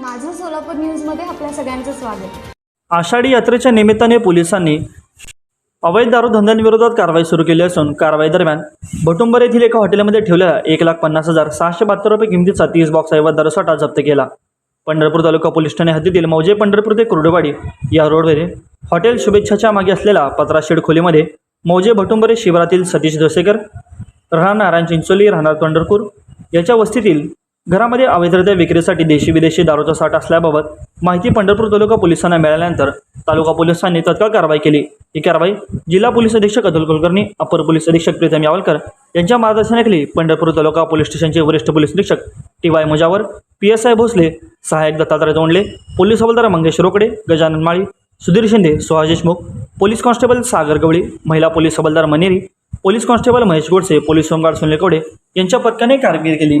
माझं सोलापूर न्यूजमध्ये आपल्या सगळ्यांचं स्वागत. आषाढी यात्रेच्या निमित्ताने पोलिसांनी अवैध दारू धंद्यांविरोधात कारवाई सुरू केली असून कारवाई दरम्यान भटुंबर येथील एका हॉटेलमध्ये ठेवलेला एक लाख पन्नास हजार सहाशे बहात्तर रुपये किमतीचा तीस बॉक्स अवैध दारूसाठा जप्त केला. पंढरपूर तालुका पोलीस ठाणे हद्दीतील मौजे पंढरपूर ते कुर्डवाडी या रोडवरील हॉटेल शुभेच्छाच्या मागे असलेल्या पत्राशेड खोलीमध्ये मौजे भटुंबरे शिबिरातील सतीश दोसेकर राहणार नारायण चिंचोली राहणार पंढरपूर याच्या वस्तीतील घरामध्ये अवैधरित्या विक्रीसाठी देशी विदेशी दारूचा साठ असल्याबाबत माहिती पंढरपूर तालुका पोलिसांना मिळाल्यानंतर तालुका पोलिसांनी तत्काळ कारवाई केली. ही कारवाई जिल्हा पोलीस अधीक्षक अतुल कुलकर्णी अपर पोलीस अधीक्षक प्रीतम यावलकर यांच्या मार्गदर्शनाखाली पंढरपूर तालुका पोलीस स्टेशनचे वरिष्ठ पोलीस निरीक्षक T Y Mujawar P S I Bhosale सहाय्यक दत्तात्रय तोंडले पोलीस हवालदार मंगेश रोकडे गजानन माळी सुधीर शिंदे सुहास देशमुख पोलीस कॉन्स्टेबल सागर गवळी महिला पोलीस हवालदार Maneri police constable Mahesh Godse police home guard Sunil Kawade यांच्या पथकाने कारगिरी केली.